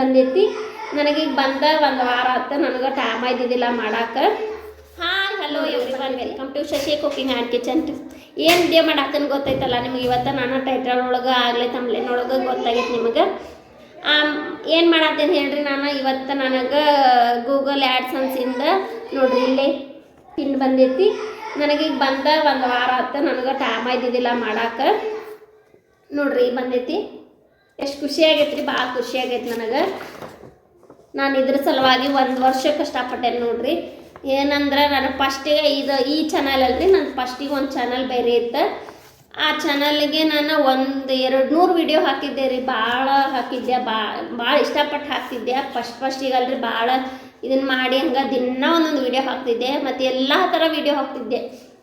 ಬಂದೈತಿ. ನನಗೀಗ ಬಂದ ಒಂದು ವಾರ ಆಯ್ತು ನನಗೆ ಟೈಮ್ ಇದ್ದಿದ್ದಿಲ್ಲ ಮಾಡಕ್ಕೆ ಹಾಂ hello everyone welcome to Shashi cooking and kitchen ಏನು ವಿಡಿಯೋ ಮಾಡಾಕನ್ ಗೊತ್ತೈತಲ್ಲ ನಿಮ್ಗೆ? ಇವತ್ತು ನಾನು ಟೈಟಲ್ ಒಳಗೆ ಆಗಲೇ ತಮ್ಲೇನೊಳಗೆ ಗೊತ್ತಾಗೈತೆ ನಿಮಗೆ. ಏನು ಮಾಡತ್ತೇನೆ ಹೇಳ್ರಿ ನಾನು? ಇವತ್ತು ನನಗೆ ಗೂಗಲ್ ಆ್ಯಡ್ಸನ್ಸಿಂದ ನೋಡ್ರಿ ಇಲ್ಲೇ ಪಿನ್ ಬಂದೈತಿ. ನನಗೀಗ ಬಂದ ಒಂದು ವಾರ ಆಯ್ತು ನನಗೆ ಟೈಮ್ ಇದ್ದಿದ್ದಿಲ್ಲ ಮಾಡಕ್ಕೆ ನೋಡ್ರಿ ಬಂದೈತಿ. ಎಷ್ಟು ಖುಷಿ ಆಗೈತೆ ರೀ ಭಾಳ ಖುಷಿ ಆಗೈತೆ ನನಗೆ. ನಾನು ಇದ್ರ ಸಲುವಾಗಿ ಒಂದು ವರ್ಷ ಕಷ್ಟಪಟ್ಟೆ ನೋಡ್ರಿ. ಏನಂದ್ರೆ ನಾನು ಫಸ್ಟಿಗೆ ಇದು ಈ ಚಾನಲ್ ಅಲ್ರಿ, ನಾನು ಫಸ್ಟಿಗೆ ಒಂದು ಚಾನಲ್ ಬೇರೆ ಇತ್ತು. ಆ ಚಾನಲ್ಗೆ ನಾನು ಒಂದು ಎರಡು ನೂರು ವಿಡಿಯೋ ಹಾಕಿದ್ದೆ ರೀ, ಭಾಳ ಹಾಕಿದ್ದೆ ಭಾಳ ಭಾಳ ಇಷ್ಟಪಟ್ಟು ಹಾಕ್ತಿದ್ದೆ. ಫಸ್ಟ್ ಫಸ್ಟಿಗೆ ಅಲ್ರಿ ಭಾಳ ಇದನ್ನು ಮಾಡಿ ಹಂಗೆ ದಿನ ಒಂದೊಂದು ವಿಡಿಯೋ ಹಾಕ್ತಿದ್ದೆ. ಮತ್ತು ಎಲ್ಲ ಥರ ವಿಡಿಯೋ ಹಾಕ್ತಿದ್ದೆ.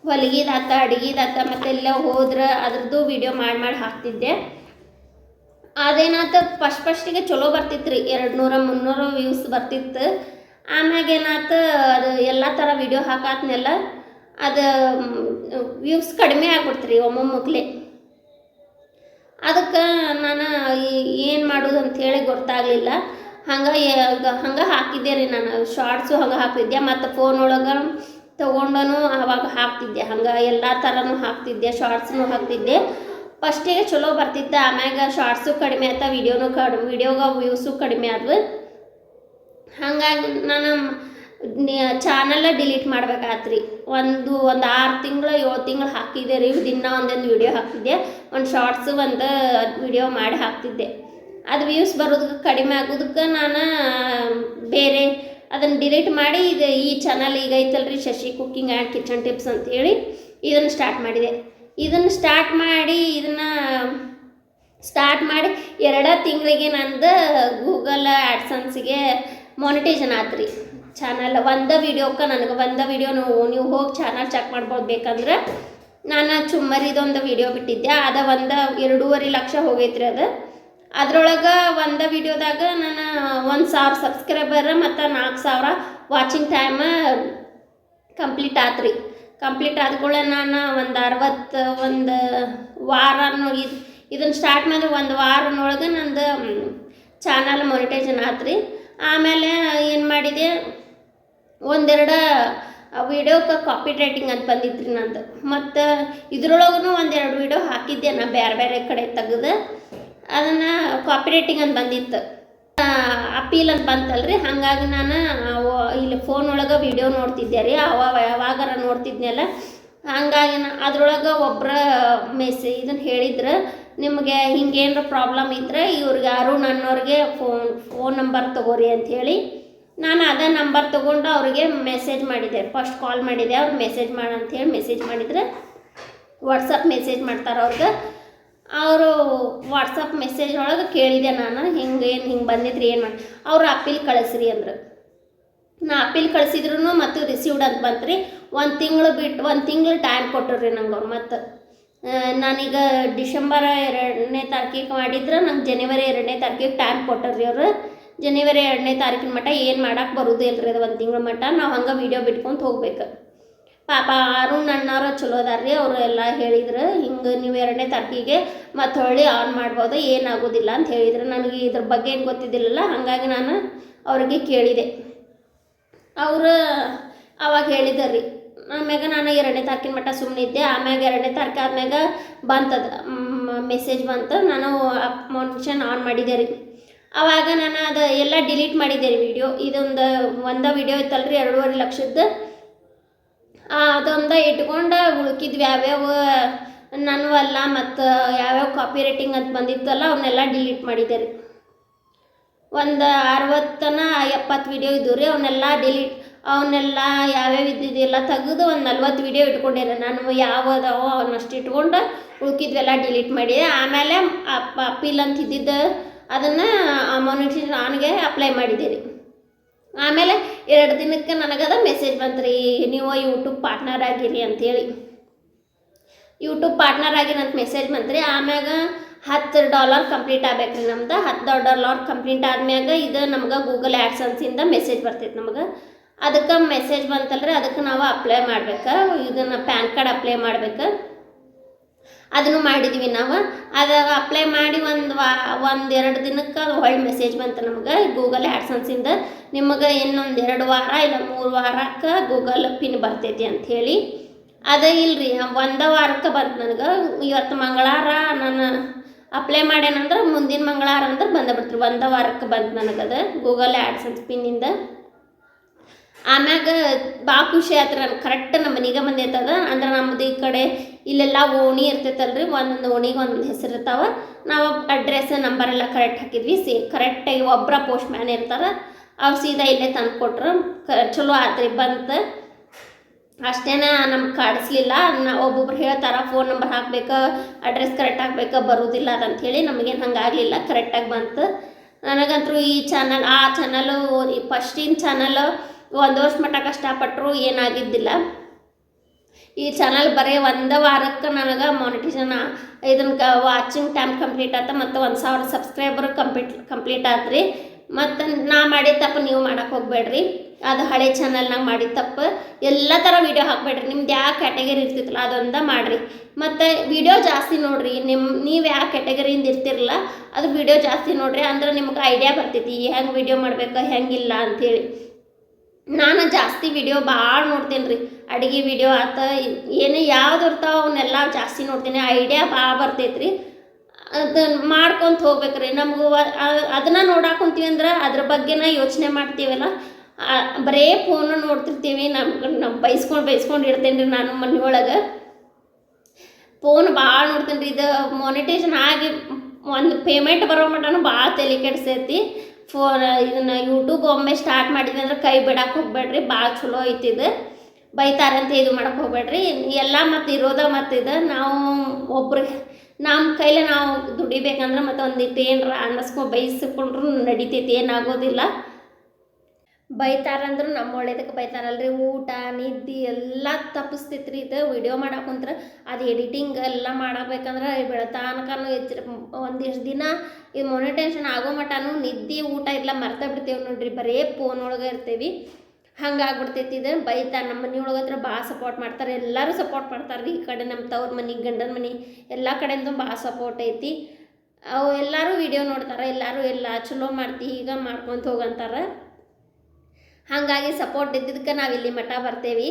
ಹೊಲಿಗಿದಾತ ಅಡುಗೆದಾತ ಮತ್ತೆಲ್ಲ ಹೋದ್ರೆ ಅದ್ರದ್ದು ವಿಡಿಯೋ ಮಾಡಿ ಮಾಡಿ ಹಾಕ್ತಿದ್ದೆ. ಅದೇನಾತ ಫಸ್ಟ್ ಫಸ್ಟಿಗೆ ಚಲೋ ಬರ್ತಿತ್ತು ರೀ ಎರಡು ನೂರ ಮುನ್ನೂರು ವ್ಯೂಸ್ ಬರ್ತಿತ್ತು. ಆಮ್ಯಾಗ ಏನಾತು ಅದು ಎಲ್ಲ ಥರ ವಿಡಿಯೋ ಹಾಕಾತ್ನೆಲ್ಲ ಅದು ವ್ಯೂಸ್ ಕಡಿಮೆ ಆಗ್ಬಿಡ್ತು ರೀ ಒಮ್ಮೊಮ್ಮಕ್ಲೆ. ಅದಕ್ಕೆ ನಾನು ಏನು ಮಾಡೋದು ಅಂಥೇಳಿ ಗೊತ್ತಾಗಲಿಲ್ಲ. ಹಂಗೆ ಹಂಗೆ ಹಾಕಿದ್ದೆ ರೀ ನಾನು ಶಾರ್ಟ್ಸು ಹಂಗೆ ಹಾಕ್ತಿದ್ದೆ, ಮತ್ತು ಫೋನ್ ಒಳಗೆ ತೊಗೊಂಡನು ಅವಾಗ ಹಾಕ್ತಿದ್ದೆ. ಹಂಗೆ ಎಲ್ಲ ಥರನೂ ಹಾಕ್ತಿದ್ದೆ ಶಾರ್ಟ್ಸ್ನು ಹಾಕ್ತಿದ್ದೆ. ಫಸ್ಟಿಗೆ ಚಲೋ ಬರ್ತಿತ್ತು, ಆಮ್ಯಾಗ ಶಾರ್ಟ್ಸು ಕಡಿಮೆ ಆಯ್ತಾ ವೀಡಿಯೋನು ಕಡಿಮೆ ವಿಡಿಯೋಗ ವ್ಯೂಸು ಕಡಿಮೆ ಆದ್ವು. ಹಾಗಾಗಿ ನಾನು ಚಾನಲ್ಲ ಡಿಲೀಟ್ ಮಾಡ್ಬೇಕಾತ್ರಿ. ಒಂದು ಒಂದು ಆರು ತಿಂಗಳು, ಏಳು ತಿಂಗಳು ಹಾಕಿದ್ದೆ ರೀ, ದಿನ ಒಂದೊಂದು ವಿಡಿಯೋ ಹಾಕ್ತಿದ್ದೆ ಒಂದು ಶಾರ್ಟ್ಸು ಒಂದು ವಿಡಿಯೋ ಮಾಡಿ ಹಾಕ್ತಿದ್ದೆ. ಅದು ವ್ಯೂಸ್ ಬರೋದಕ್ಕೆ ಕಡಿಮೆ ಆಗೋದಕ್ಕೆ ನಾನು ಬೇರೆ ಅದನ್ನು ಡಿಲೀಟ್ ಮಾಡಿ ಇದು ಈ ಚಾನಲ್ ಈಗ ಐತಲ್ರಿ, Shashi cooking and kitchen tips ಅಂತೇಳಿ ಇದನ್ನು ಸ್ಟಾರ್ಟ್ ಮಾಡಿದೆ. ಇದನ್ನು ಸ್ಟಾರ್ಟ್ ಮಾಡಿ, ಇದನ್ನು ಸ್ಟಾರ್ಟ್ ಮಾಡಿ ಎರಡ ತಿಂಗಳಿಗೆ ನಂದು ಗೂಗಲ್ ಆ್ಯಡ್ಸನ್ಸಿಗೆ ಆತು ರೀ ಚಾನಲ್ ಒಂದ ವಿಡಿಯೋಕ್ಕೆ ನನಗೆ ಒಂದ ವೀಡಿಯೋ ನೀವು ನೀವು ಹೋಗಿ ಚಾನಲ್ ಚೆಕ್ ಮಾಡ್ಬೋದು ಬೇಕಂದ್ರೆ ನಾನು ಚುಮ್ಮರಿದೊಂದು ವಿಡಿಯೋ ಬಿಟ್ಟಿದ್ದೆ. ಅದ ಒಂದು ಎರಡೂವರೆ ಲಕ್ಷ ಹೋಗೈತ್ರಿ ಅದು. ಅದ್ರೊಳಗೆ ಒಂದು ವಿಡಿಯೋದಾಗ ನಾನು ಒಂದು ಸಾವಿರ ಸಬ್ಸ್ಕ್ರೈಬರ್ ಮತ್ತು ನಾಲ್ಕು ಸಾವಿರ ವಾಚಿಂಗ್ ಟೈಮ್ ಕಂಪ್ಲೀಟ್ ಆತ್ರಿ. ಕಂಪ್ಲೀಟ್ ಆದ ಕೂಡ ನಾನು ಒಂದು ಅರವತ್ತು ಒಂದು ವಾರ ಇದು ಇದನ್ನು ಸ್ಟಾರ್ಟ್ ಮಾಡಿ ಒಂದು ವಾರನೊಳಗೆ ನಂದು ಚಾನಲ್ ಮೊನಿಟೈಸನ್ ರೀ ಆಮೇಲೆ ಏನು ಮಾಡಿದೆ, ಒಂದೆರಡು ವಿಡಿಯೋಕ್ಕೆ ಕಾಪಿ ರೈಟಿಂಗ್ ಅಂತ ಬಂದಿತ್ತು ರೀ ನಂದು. ಮತ್ತು ಇದ್ರೊಳಗೂ ಒಂದೆರಡು ವಿಡಿಯೋ ಹಾಕಿದ್ದೆ ನಾ ಬೇರೆ ಬೇರೆ ಕಡೆ ತೆಗೆದು. ಅದನ್ನು ಕಾಪಿ ರೈಟಿಂಗ್ ಅಂತ ಬಂದಿತ್ತು. ಅಪೀಲ್ ಅಂತ ಬಂತಲ್ರಿ? ಹಾಗಾಗಿ ನಾನು ಇಲ್ಲಿ ಫೋನ್ ಒಳಗೆ ವಿಡಿಯೋ ನೋಡ್ತಿದ್ದೆ ರೀ ಅವ ಯಾವಾಗಾರ ನೋಡ್ತಿದ್ನಲ್ಲ. ಹಂಗಾಗಿ ನಾ, ಅದ್ರೊಳಗೆ ಒಬ್ಬರ ಮೆಸೇ ಇದನ್ನು ಹೇಳಿದ್ರು, ನಿಮಗೆ ಹಿಂಗೇನಾರ ಪ್ರಾಬ್ಲಮ್ ಇದ್ದರೆ ಇವ್ರಿಗೆ ಅರುಣ್ ಅನ್ನೋರಿಗೆ ಫೋನ್ ಫೋನ್ ನಂಬರ್ ತಗೋರಿ ಅಂಥೇಳಿ ನಾನು ಅದೇ ನಂಬರ್ ತೊಗೊಂಡು ಅವ್ರಿಗೆ ಮೆಸೇಜ್ ಮಾಡಿದೆ. ಫಸ್ಟ್ ಕಾಲ್ ಮಾಡಿದೆ, ಅವ್ರು ಮೆಸೇಜ್ ಮಾಡು ಹೇಳಿ ಮೆಸೇಜ್ ಮಾಡಿದ್ರೆ ವಾಟ್ಸಪ್ ಮೆಸೇಜ್ ಮಾಡ್ತಾರೆ ಅವ್ರಿಗೆ. ಅವರು ವಾಟ್ಸಪ್ ಮೆಸೇಜ್ ಒಳಗೆ ಕೇಳಿದೆ ನಾನು, ಹಿಂಗೆ ಏನು, ಹಿಂಗೆ ಬಂದಿದ್ರಿ, ಏನು ಮಾಡಿ ಅವ್ರು ಅಪೀಲ್ ಕಳಿಸ್ರಿ ಅಂದ್ರೆ. ನಾ ಅಪೀಲ್ ಕಳಿಸಿದ್ರು ಮತ್ತು ರಿಸೀವ್ಡ್ ಅಂತ ಬಂತ್ರಿ. ಒಂದು ತಿಂಗಳು ಬಿಟ್ಟು ಒಂದು ತಿಂಗಳು ಟೈಮ್ ಕೊಟ್ಟರು ರೀ ನಂಗೆ ಅವ್ರು ಮತ್ತು ನಾನೀಗ ಡಿಸೆಂಬರ್ ಎರಡನೇ ತಾರೀಕಿಗೆ ಮಾಡಿದ್ರೆ ನಂಗೆ ಜನವರಿ ಎರಡನೇ ತಾರೀಕಿಗೆ ಟೈಮ್ ಕೊಟ್ಟರು ರೀ ಅವರು. ಜನವರಿ ಎರಡನೇ ತಾರೀಕಿನ ಮಟ್ಟ ಏನು ಮಾಡಕ್ಕೆ ಬರೋದೇ ಇಲ್ರಿ ಅದು ಒಂದು ತಿಂಗಳ ಮಟ್ಟ ನಾವು ಹಂಗೆ ವೀಡಿಯೋ ಬಿಟ್ಕೊಂತ ಹೋಗ್ಬೇಕು. ಪಾಪ ಅರುಣ್ ಅಣ್ಣವ್ರ ಚಲೋ ಅದಾರ್ರಿ, ಅವರು ಎಲ್ಲ ಹೇಳಿದ್ರು, ಹಿಂಗೆ ನೀವು ಎರಡನೇ ತಾರೀಕಿಗೆ ಮತ್ತೆ ಹೊಳ್ಳಿ ಆನ್ ಮಾಡ್ಬೋದು, ಏನಾಗೋದಿಲ್ಲ ಅಂತ ಹೇಳಿದ್ರು. ನನಗೆ ಇದ್ರ ಬಗ್ಗೆ ಏನು ಗೊತ್ತಿದ್ದಿಲ್ಲಲ್ಲ, ಹಾಗಾಗಿ ನಾನು ಅವ್ರಿಗೆ ಕೇಳಿದೆ. ಅವರು ಅವಾಗ ಹೇಳಿದ್ದಾರೆ ರೀ ಆಮ್ಯಾಗ ನಾನು ಎರಡನೇ ತಾರೀಕಿನ ಮಟ್ಟ ಸುಮ್ಮನೆ ಇದ್ದೆ, ಆಮ್ಯಾಗ ಎರಡನೇ ತಾರೀಕು ಆದ್ಮ್ಯಾಗ ಬಂತದ ಮೆಸೇಜ್ ಬಂತು, ನಾನು ಮನುಷ್ಯನ ಆನ್ ಮಾಡಿದೆ ರೀ. ಅವಾಗ ನಾನು ಅದು ಎಲ್ಲ ಡಿಲೀಟ್ ಮಾಡಿದ್ದೆ ರೀ ವಿಡಿಯೋ ಇದೊಂದು ಒಂದು ವಿಡಿಯೋ ಇತ್ತಲ್ರಿ, ಎರಡೂವರೆ ಲಕ್ಷದ್ದು. ಅದೊಂದ ಇಟ್ಕೊಂಡು ಉಳ್ಕಿದ್ವಿ ಯಾವ್ಯಾವ ನಾನು ಅಲ್ಲ ಮತ್ತು ಯಾವ್ಯಾವ ಕಾಪಿ ರೈಟಿಂಗ್ ಅಂತ ಬಂದಿತ್ತಲ್ಲ ಅವನ್ನೆಲ್ಲ ಡಿಲೀಟ್ ಮಾಡಿದೆ ರೀ. ಒಂದು ಅರವತ್ತನ ಎಪ್ಪತ್ತು ವಿಡಿಯೋ ಇದ್ದವು ರೀ ಅವನ್ನೆಲ್ಲ ಡಿಲೀಟ್ ಅವನ್ನೆಲ್ಲ ಯಾವ್ಯಾವ ಇದ್ದಿದ್ದೆಲ್ಲ ತೆಗೆದು ಒಂದು ನಲ್ವತ್ತು ವಿಡಿಯೋ ಇಟ್ಕೊಂಡಿರಿ ನಾನು ಯಾವ ಅದಾವೋ ಅವನ್ನಷ್ಟು ಇಟ್ಕೊಂಡು ಉಳ್ಕಿದ್ವೆಲ್ಲ ಡಿಲೀಟ್ ಮಾಡಿದೆ ಆಮೇಲೆ ಅಪ್ಪ ಅಪೀಲ್ ಅಂತ ಇದ್ದಿದ್ದು, ಅದನ್ನು ಮಾನಿಟೈಸೇಷನ್ ಆನ್ಗೆ ಅಪ್ಲೈ ಮಾಡಿದ್ದೀರಿ ಆಮೇಲೆ ಎರಡು ದಿನಕ್ಕೆ ನನಗದ ಮೆಸೇಜ್ ಬಂತು ರೀ ನೀವು ಯೂಟ್ಯೂಬ್ ಪಾರ್ಟ್ನರ್ ಆಗಿರಿ ಅಂಥೇಳಿ ಯೂಟ್ಯೂಬ್ ಪಾರ್ಟ್ನರ್ ಅಂತ ಮೆಸೇಜ್ ಬಂತು ರೀ ಆಮ್ಯಾಗ ಹತ್ತು ಡಾಲರ್ ಕಂಪ್ಲೀಟ್ ಆಗ್ಬೇಕು ರೀ ನಮ್ದು. ಹತ್ತು ಡಾಲರ್ ಕಂಪ್ಲೀಟ್ ಆದ್ಮ್ಯಾಗ ಇದು ನಮ್ಗೆ ಗೂಗಲ್ ಆ್ಯಡ್ಸನ್ಸಿಂದ ಮೆಸೇಜ್ ಬರ್ತೈತೆ ನಮಗೆ. ಅದಕ್ಕೆ ಮೆಸೇಜ್ ಬಂತಲ್ರಿ, ಅದಕ್ಕೆ ನಾವು ಅಪ್ಲೈ ಮಾಡ್ಬೇಕು. ಇದನ್ನು ಪ್ಯಾನ್ ಕಾರ್ಡ್ ಅಪ್ಲೈ ಮಾಡ್ಬೇಕು. ಅದನ್ನು ಮಾಡಿದ್ವಿ ನಾವು. ಅದು ಅಪ್ಲೈ ಮಾಡಿ ಒಂದು ವಾ, ಒಂದು ಎರಡು ದಿನಕ್ಕೆ ಹೊಳ್ಳಿ ಮೆಸೇಜ್ ಬಂತು ನಮ್ಗೆ ಗೂಗಲ್ ಆ್ಯಡ್ಸನ್ಸಿಂದ ನಿಮಗೆ ಇನ್ನೊಂದು ಎರಡು ವಾರ ಇಲ್ಲ ಮೂರು ವಾರಕ್ಕೆ ಗೂಗಲ್ ಪಿನ್ ಬರ್ತೈತಿ ಅಂಥೇಳಿ ಅದ ಇಲ್ರಿ, ಒಂದು ವಾರಕ್ಕೆ ಬಂತು ನನಗೆ. ಇವತ್ತು ಮಂಗಳವಾರ ನಾನು ಅಪ್ಲೈ ಮಾಡ್ಯಾನಂದ್ರೆ ಮುಂದಿನ ಮಂಗಳವಾರ ಅಂದ್ರೆ ಬಂದ ಬಿಡ್ತೀರಿ. ಒಂದು ವಾರಕ್ಕೆ ಬಂತು ನನಗದು ಗೂಗಲ್ ಆ್ಯಡ್ಸನ್ಸ್ ಪಿನ್ನಿಂದ ಆಮ್ಯಾಗ ಭಾಳ ಖುಷಿ ಆಯ್ತು ನಮ್ಗೆ ಕರೆಕ್ಟ್ ನಮ್ಮ ಮನೆಗೆ ಬಂದೈತದ ಅಂದ್ರೆ ನಮ್ಮದು ಈ ಕಡೆ ಇಲ್ಲೆಲ್ಲ ಓಣಿ ಇರ್ತೈತಲ್ರಿ, ಒಂದೊಂದು ಓಣಿಗೆ ಒಂದೊಂದು ಹೆಸರು ಇರ್ತಾವೆ. ನಾವು ಅಡ್ರೆಸ್ ನಂಬರ್ ಎಲ್ಲ ಕರೆಕ್ಟ್ ಹಾಕಿದ್ವಿ. ಸಿ ಕರೆಕ್ಟಾಗಿ ಒಬ್ಬರ ಪೋಸ್ಟ್ ಮ್ಯಾನ್ ಇರ್ತಾರೆ. ಅವ್ರು ಸೀದಾ ಇಲ್ಲೇ ತಂದು ಕೊಟ್ರು. ಕ, ಚಲೋ ಆತ್ರಿ ಬಂತು. ಅಷ್ಟೇನ ನಮ್ಗೆ ಕಾಡಿಸ್ಲಿಲ್ಲ. ನಾ, ಒಬ್ಬೊಬ್ರು ಹೇಳ್ತಾರೆ ಫೋನ್ ನಂಬರ್ ಹಾಕ್ಬೇಕು ಅಡ್ರೆಸ್ ಕರೆಕ್ಟ್ ಹಾಕ್ಬೇಕು, ಬರೋದಿಲ್ಲ ಅದಂಥೇಳಿ ನಮಗೇನು ಹಂಗಾಗಲಿಲ್ಲ ಕರೆಕ್ಟಾಗಿ ಬಂತು. ನನಗಂತೂ ಈ ಚಾನಲ್ ಆ ಚಾನಲು ಈ ಫಸ್ಟಿನ ಚಾನಲ್ ಒಂದು ವರ್ಷ ಮಟ್ಟ ಕಷ್ಟಪಟ್ಟರು ಏನಾಗಿದ್ದಿಲ್ಲ. ಈ ಚಾನಲ್ ಬರೀ ಒಂದು ವಾರಕ್ಕೆ ನನಗೆ ಮಾನಿಟೇಷನ್ ಇದನ್ನ ವಾಚಿಂಗ್ ಟೈಮ್ ಕಂಪ್ಲೀಟ್ ಆತ ಮತ್ತು ಒಂದು ಸಾವಿರ ಸಬ್ಸ್ಕ್ರೈಬರ್ ಕಂಪ್ಲೀಟ್ ಕಂಪ್ಲೀಟ್ ಆತ್ರಿ. ಮತ್ತು ನಾ ಮಾಡಿದ ತಪ್ಪು ನೀವು ಮಾಡೋಕ್ಕೆ ಹೋಗ್ಬೇಡ್ರಿ. ಅದು ಹಳೆ ಚಾನಲ್ನಾಗ ಮಾಡಿದ ತಪ್ಪು ಎಲ್ಲ ಥರ ವೀಡಿಯೋ ಹಾಕ್ಬೇಡ್ರಿ. ನಿಮ್ದು ಯಾವ ಕ್ಯಾಟಗರಿ ಇರ್ತಿತ್ತಲ್ಲ ಅದೊಂದು ಮಾಡಿರಿ. ಮತ್ತು ವಿಡಿಯೋ ಜಾಸ್ತಿ ನೋಡಿರಿ. ನಿಮ್ಮ ನೀವು ಯಾವ ಕ್ಯಾಟಗರಿಯಿಂದ ಇರ್ತಿರಲ್ಲ, ಅದು ವಿಡಿಯೋ ಜಾಸ್ತಿ ನೋಡಿರಿ ಅಂದ್ರೆ ನಿಮ್ಗೆ ಐಡಿಯಾ ಬರ್ತೈತಿ. ಹೆಂಗೆ ವೀಡಿಯೋ ಮಾಡ್ಬೇಕು, ಹೆಂಗಿಲ್ಲ ಅಂಥೇಳಿ ನಾನು ಜಾಸ್ತಿ ವಿಡಿಯೋ ಭಾಳ ನೋಡ್ತೀನಿ ರೀ ಅಡುಗೆ ವಿಡಿಯೋ ಆತ, ಏನೇ ಯಾವ್ದು ಇರ್ತಾವ ಅವನ್ನೆಲ್ಲ ಜಾಸ್ತಿ ನೋಡ್ತೀನಿ. ಐಡಿಯಾ ಭಾಳ ಬರ್ತೈತೆ ರೀ ಅದನ್ನ ಮಾಡ್ಕೊಂತ ಹೋಗ್ಬೇಕ್ರಿ. ನಮಗೂ ಅದನ್ನು ನೋಡಾಕ್ ಕುಂತೀವಿ ಅಂದ್ರೆ ಅದ್ರ ಬಗ್ಗೆನ ಯೋಚನೆ ಮಾಡ್ತೀವಲ್ಲ. ಬರೇ ಫೋನು ನೋಡ್ತಿರ್ತೀವಿ. ನಮ್ಗೆ ನಾವು ಬೈಸ್ಕೊಂಡು ಬೈಸ್ಕೊಂಡು ಇರ್ತೇನೆ ರೀ ನಾನು ಮನೆಯೊಳಗೆ. ಫೋನ್ ಭಾಳ ನೋಡ್ತೀನಿ ರೀ ಇದು ಮೊನಿಟೇಷನ್ ಆಗಿ ಒಂದು ಪೇಮೆಂಟ್ ಬರೋ ಮಟನೂ ಭಾಳ ತಲೆ ಕೆಡ್ಸೈತಿ. ಫೋನ್ ಇದನ್ನು ಯೂಟ್ಯೂಬ್ ಒಮ್ಮೆ ಸ್ಟಾರ್ಟ್ ಮಾಡಿದ್ವಿ ಅಂದ್ರೆ ಕೈ ಬಿಡಕ್ಕೆ ಹೋಗ್ಬೇಡ್ರಿ ಭಾಳ ಚಲೋ ಐತಿದು ಬೈತಾರೆ ಬೈತಾರಂತ ಇದು ಮಾಡಕ್ಕೆ ಹೋಗ್ಬೇಡ್ರಿ. ಎಲ್ಲ ಮತ್ತು ಇರೋದ ಇದು, ನಾವು ಒಬ್ರಿಗೆ ನಮ್ಮ ಕೈಲಿ ನಾವು ದುಡಿಬೇಕಂದ್ರೆ ಮತ್ತು ಒಂದಿಟ್ಟು ಏನರ ಅನ್ನಿಸ್ಕೊ ಬೈಸ್ಕೊಂಡ್ರು ನಡಿತೈತಿ ಏನಾಗೋದಿಲ್ಲ ಬೈತಾರಂದ್ರೆ ನಮ್ಮ ಒಳ್ಳೇದಕ್ಕೆ ಬೈತಾರಲ್ರಿ. ಊಟ, ನಿದ್ದೆ ಎಲ್ಲ ತಪ್ಪಿಸ್ತೈತ್ರಿ. ಇದು ವಿಡಿಯೋ ಮಾಡಕ್ಕೆ ಕುಂತ್ರೆ ಅದು ಎಡಿಟಿಂಗ್ ಎಲ್ಲ ಮಾಡಬೇಕಂದ್ರೆ ಬೆಳತಾನಕನು ಎಚ್ಚರ ಒಂದಿಷ್ಟು ದಿನ ಇದು ಮೊನಿಟೇಷನ್ ಆಗೋ ಮಟನು ನಿದ್ದೆ, ಊಟ ಎಲ್ಲ ಮರ್ತಾ ಬಿಡ್ತೇವೆ ನೋಡ್ರಿ. ಬರೇ ಫೋನ್ ಒಳಗೆ ಇರ್ತೀವಿ. ಹಂಗಾಗ್ಬಿಡ್ತೈತಿ ಇದು. ಬೈತಾರೆ ನಮ್ಮ ಮನೆ ಒಳಗೆ ಹತ್ರ ಭಾಳ ಸಪೋರ್ಟ್ ಮಾಡ್ತಾರೆ. ಎಲ್ಲರೂ ಸಪೋರ್ಟ್ ಮಾಡ್ತಾರೆ ರೀ ಈ ಕಡೆ ನಮ್ಮ ತವ್ರ ಮನೆ, ಗಂಡನ ಮನೆ ಎಲ್ಲ ಕಡೆಯಿಂದ ಭಾಳ ಸಪೋರ್ಟ್ ಐತಿ. ಅವು ಎಲ್ಲರೂ ವಿಡಿಯೋ ನೋಡ್ತಾರೆ. ಎಲ್ಲರೂ ಎಲ್ಲ ಚಲೋ ಮಾಡ್ತಿ ಈಗ ಮಾಡ್ಕೊಂತ ಹೋಗಂತಾರೆ. ಹಾಗಾಗಿ ಸಪೋರ್ಟ್ ಇದ್ದಿದ್ದಕ್ಕೆ ನಾವು ಇಲ್ಲಿ ಮಠ ಬರ್ತೇವೆ.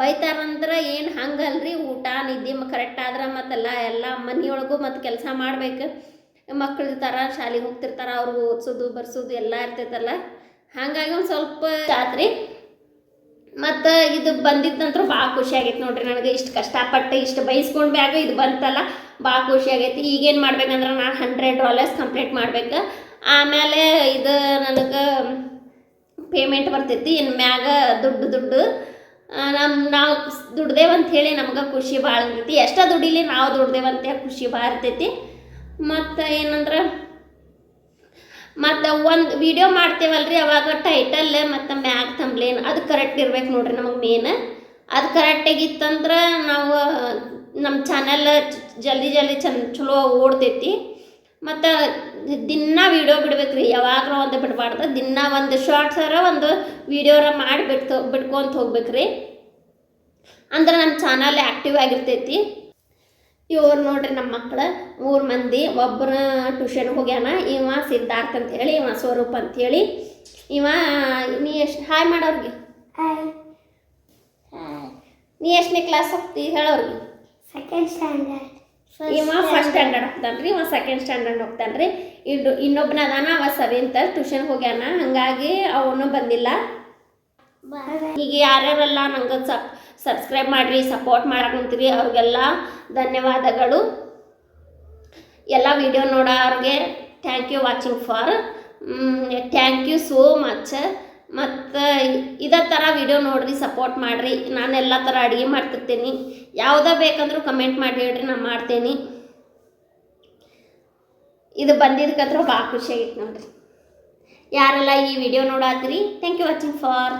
ಬೈತಾರಂದ್ರೆ ಏನು ಹಂಗಲ್ರಿ? ಊಟ, ನಿದ್ದೆ ಕರೆಕ್ಟ್ ಆದ್ರೆ ಮತ್ತೆಲ್ಲ ಎಲ್ಲ ಮನೆಯೊಳಗೂ ಮತ್ತು ಕೆಲಸ ಮಾಡ್ಬೇಕು. ಮಕ್ಳು ಇರ್ತಾರೆ ಶಾಲೆಗೆ ಹೋಗ್ತಿರ್ತಾರ, ಅವ್ರಿಗೆ ಓದಿಸೋದು, ಬರ್ಸೋದು ಎಲ್ಲ ಇರ್ತೈತಲ್ಲ. ಹಾಗಾಗಿ ಒಂದು ಸ್ವಲ್ಪ ಆತ್ರಿ ಮತ್ತು ಇದು ಬಂದಿದ್ದಂತ್ರ ಭಾಳ ಖುಷಿ ಆಗೈತೆ ನೋಡ್ರಿ ನನಗೆ. ಇಷ್ಟು ಕಷ್ಟಪಟ್ಟು ಇಷ್ಟು ಬೈಸ್ಕೊಂಡು ಬ್ಯಾಗ ಇದು ಬಂತಲ್ಲ, ಭಾಳ ಖುಷಿ ಆಗೈತಿ. ಈಗೇನು ಮಾಡ್ಬೇಕಂದ್ರೆ ನಾನು ಹಂಡ್ರೆಡ್ ಡಾಲರ್ಸ್ ಕಂಪ್ಲೀಟ್ ಮಾಡ್ಬೇಕು. ಆಮೇಲೆ ಇದು ನನಗೆ ಪೇಮೆಂಟ್ ಬರ್ತೈತಿ ಇನ್ನು ಮ್ಯಾಗ ದುಡ್ಡು ದುಡ್ಡು. ನಮ್ಮ ನಾವು ದುಡ್ದೇವು ಹೇಳಿ ನಮ್ಗೆ ಖುಷಿ ಭಾಳ ಇರ್ತೈತಿ. ಎಷ್ಟೇ ದುಡಿಲಿ ನಾವು ದುಡ್ದೇವಂತ ಖುಷಿ ಭಾಳ ಇರ್ತೈತಿ. ಮತ್ತು ಏನಂದ್ರೆ, ಮತ್ತು ಒಂದು ವಿಡಿಯೋ ರೀ ಅವಾಗ ಟೈಟಲ್ ಮತ್ತು ಮ್ಯಾಗ್ ತಂಬ್ಲೇನ್ ಅದು ಕರೆಕ್ಟ್ ಇರ್ಬೇಕು ನೋಡ್ರಿ ನಮಗೆ ಮೇನ್ ಅದು ಕರೆಕ್ಟಾಗಿತ್ತಂದ್ರೆ ನಾವು ನಮ್ಮ ಚಾನಲ್ ಜಲ್ದಿ ಜಲ್ದಿ ಚಂದ ಚಲೋ ಓಡ್ತೈತಿ. ಮತ್ತು ದಿನ ಬಿಡ್ಬೇಕು ರೀ ಯಾವಾಗಲೂ ಒಂದು ಬಿಡಬಾರ್ದು. ದಿನ ಒಂದು ಶಾರ್ಟ್ಸರ ಒಂದು ವಿಡಿಯೋರ ಮಾಡಿ ಬಿಟ್ಟು ಬಿಟ್ಕೊಂತ ಹೋಗ್ಬೇಕ್ರಿ. ಅಂದ್ರೆ ನಮ್ಮ ಚಾನಲ್ ಆ್ಯಕ್ಟಿವ್ ಆಗಿರ್ತೈತಿ. ಇವ್ರು ನೋಡ್ರಿ ನಮ್ಮ ಮಕ್ಕಳು ಮೂರು ಮಂದಿ ಒಬ್ಬರ ಟ್ಯೂಷನ್ ಹೋಗ್ಯಾನ. ಇವ ಸಿದ್ಧಾರ್ಥ ಅಂತ ಹೇಳಿ ಇವ ಸ್ವರೂಪ್ ಅಂತ ಹೇಳಿ ಇವ ನೀ ಎಷ್ಟು ಹಾಯ್ ಮಾಡೋರ್ಗೆ. ನೀ ಎಷ್ಟನೇ ಕ್ಲಾಸ್ ಹೋಗ್ತಿ ಹೇಳೋರ್ಗೆ. ಸೆಕೆಂಡ್ ಸ್ಟ್ಯಾಂಡರ್ಡ್ ಇವ ಫಸ್ಟ್ ಸ್ಟ್ಯಾಂಡರ್ಡ್ ಹೋಗ್ತಾನ್ರಿ ಇವ ಸೆಕೆಂಡ್ ಸ್ಟ್ಯಾಂಡರ್ಡ್ ಹೋಗ್ತಾನ್ರಿ. ಇನ್ನು ಇನ್ನೊಬ್ಬನ ಅದಾನ ಅವ ಸೆವೆಂತ್ ಟ್ಯೂಷನ್ ಹೋಗ್ಯಾನ ಹಂಗಾಗಿ ಅವನು ಬಂದಿಲ್ಲ. ಈಗ ಯಾರ್ಯಾರೆಲ್ಲ ನಂಗೆ ಸಪ್ ಸಬ್ಸ್ಕ್ರೈಬ್ ಮಾಡಿರಿ ಸಪೋರ್ಟ್ ಮಾಡಕ್ಕಂತೀರಿ ಅವ್ರಿಗೆಲ್ಲ ಧನ್ಯವಾದಗಳು. ಎಲ್ಲ video ನೋಡೋರಿಗೆ thank you watching for thank you so much ಮತ್ತು ಇದೇ ಥರ ವಿಡಿಯೋ ನೋಡಿರಿ ಸಪೋರ್ಟ್ ಮಾಡಿರಿ. ನಾನು ಎಲ್ಲ ಥರ ಅಡುಗೆ ಮಾಡ್ತಿರ್ತೀನಿ. ಯಾವುದೇ ಬೇಕಂದ್ರೂ ಕಮೆಂಟ್ ಮಾಡಿ ಹೇಳ್ರಿ, ನಾನು ಮಾಡ್ತೇನೆ. ಇದು ಬಂದಿದ್ದಕ್ಕಂದ್ರೆ ಭಾಳ ಖುಷಿ ನೋಡಿರಿ ನೋಡ್ರಿ. ಯಾರೆಲ್ಲ ಈ ವಿಡಿಯೋ ನೋಡಾತ್ರಿ ಥ್ಯಾಂಕ್ ಯು ವಾಚಿಂಗ್ ಫಾರ್